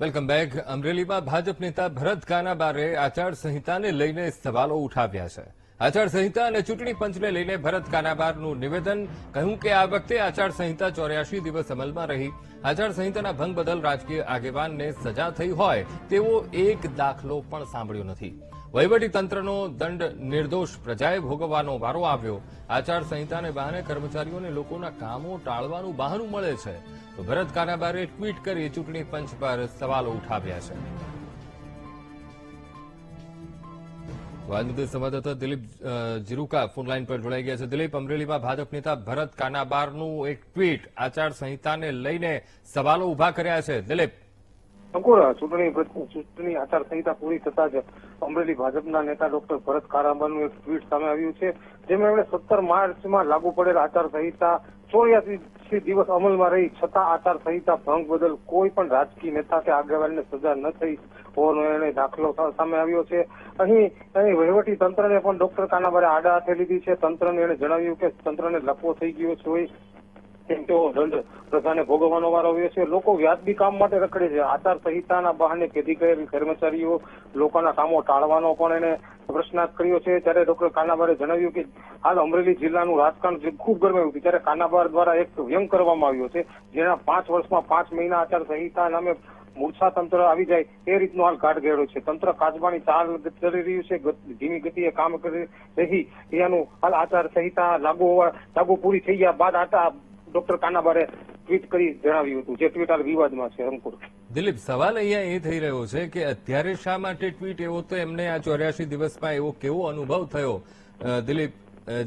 Welcome back. અમરેલીમાં ભાજપ નેતા ભરત કાનાબારે આચારસંહિતાને લઈને સવાલો ઉઠાવ્યા છે. આચારસંહિતા અને ચૂંટણી પંચને લઈને ભરત કાનાબારનું નિવેદન. કહ્યું કે આ વખતે આચારસંહિતા ચોર્યાસી દિવસ અમલમાં રહી. આચારસંહિતાના ભંગ બદલ રાજકીય આગેવાનને સજા થઈ હોય તેવો એક દાખલો પણ સાંભળ્યો નથી. તંત્રનો દંડ નિર્દોષ પ્રજાએ ભોગવવાનો વારો આવ્યો. આચારસંહિતાને બહાને કર્મચારીઓને લોકોના કામો ટાળવાનું બહાનું મળે છે. તો ભરત કાનાબારે ટ્વીટ કરી ચૂંટણી પંચ પર સવાલો ઉઠાવ્યા છે. તો આ મુદ્દે સંવાદદાતા દિલીપ જીરુકા ફોનલાઈન પર જોડાઈ ગયા છે. દિલીપ, અમરેલીમાં ભાજપ નેતા ભરત કાનાબારનું એક ટ્વીટ આચાર સંહિતાને લઈને સવાલો ઊભા કર્યા છે. દિલીપ. અંકુર ચૂંટણી ચૂંટણી આચારસંહિતા પૂરી થતા જ અમરેલી ભાજપના નેતા ડોક્ટર ભરત કારાબાનું એક ટ્વીટ સામે આવ્યું છે, જેમાં એમણે સત્તર માર્ચમાં લાગુ પડેલ આચારસંહિતા ચોર્યાસી દિવસ અમલમાં રહી. છતાં આચારસંહિતા ભંગ બદલ કોઈ પણ રાજકીય નેતા કે આગેવાનને સજા ન થઈ હોવાનો એને દાખલો સામે આવ્યો છે. અહીં અહીં વહીવટી તંત્રને પણ ડોક્ટર કાનાબારે આડા હાથે લીધી છે. તંત્રને એને જણાવ્યું કે તંત્રને લકવો થઈ ગયો છે. કેમ તેઓ દંડ પ્રજાને ભોગવવાનો વારો આવ્યો છે. લોકો વ્યાજબી કામ માટે રખડે છે. આચાર સંહિતાના બહાને કેદી કરેલ કર્મચારીઓ લોકોના કામો ટાળવાનો પણ એને પ્રશ્નાર્થ કર્યો છે ત્યારે ડોક્ટર કાનાબારે જણાવ્યું કે હાલ અમરેલી જિલ્લાનું રાજકારણ ખૂબ ગરમાયું હતું ત્યારે કાનાબાર દ્વારા એક વ્યંગ કરવામાં આવ્યો છે, જેના પાંચ વર્ષમાં પાંચ મહિના આચાર સંહિતા નામે મૂર્છા તંત્ર આવી જાય એ રીતનો હાલ ઘેડો છે. તંત્ર કાચબાની ચાલ ચડી રહ્યું છે ધીમી ગતિએ કામ કરી રહી એનું હાલ આચાર સંહિતા લાગુ હોવા લાગુ પૂરી થઈ ગયા બાદ આટા ડોક્ટર કાનાબારે ટ્વીટ કરી જણાવ્યું હતું, જે ટ્વીટ વિવાદમાં છે રંગપુર દિલીપ, સવાલ અહીંયા એ થઈ રહ્યો છે કે અત્યારે શા માટે ટ્વીટ? એવો તો એમને આ ચોર્યાસી દિવસમાં એવો કેવો અનુભવ થયો? દિલીપ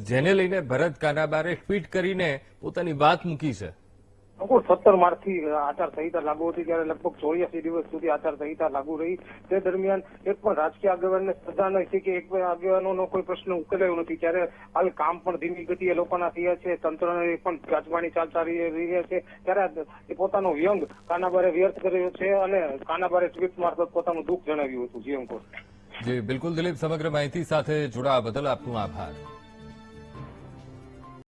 જેને લઈને ભરત કાનાબારે ટ્વીટ કરીને પોતાની વાત મૂકી છે. અંકુર સત્તર માર્ચથી આચાર લાગુ હતી ત્યારે લગભગ ચોર્યાસી દિવસ સુધી આચાર લાગુ રહી. તે દરમિયાન એક પણ રાજકીય આગેવાનને સજા નથી કે એક આગેવાનોનો કોઈ પ્રશ્ન ઉકેલાયો નથી. ત્યારે હાલ કામ પણ ધીમી ગતિએ લોકોના થયા છે, તંત્રને પણ ગાજવાની ચાલ ચાલી રહ્યા છે. ત્યારે પોતાનો વ્યંગ કાનાબારે વ્યર્થ કર્યો છે અને કાનાબારે ટ્વીટ મારફત પોતાનું દુઃખ જણાવ્યું હતું. જી અંકુર. જી, બિલકુલ દિલીપ, સમગ્ર માહિતી સાથે જોડાવા બદલ આપનો આભાર.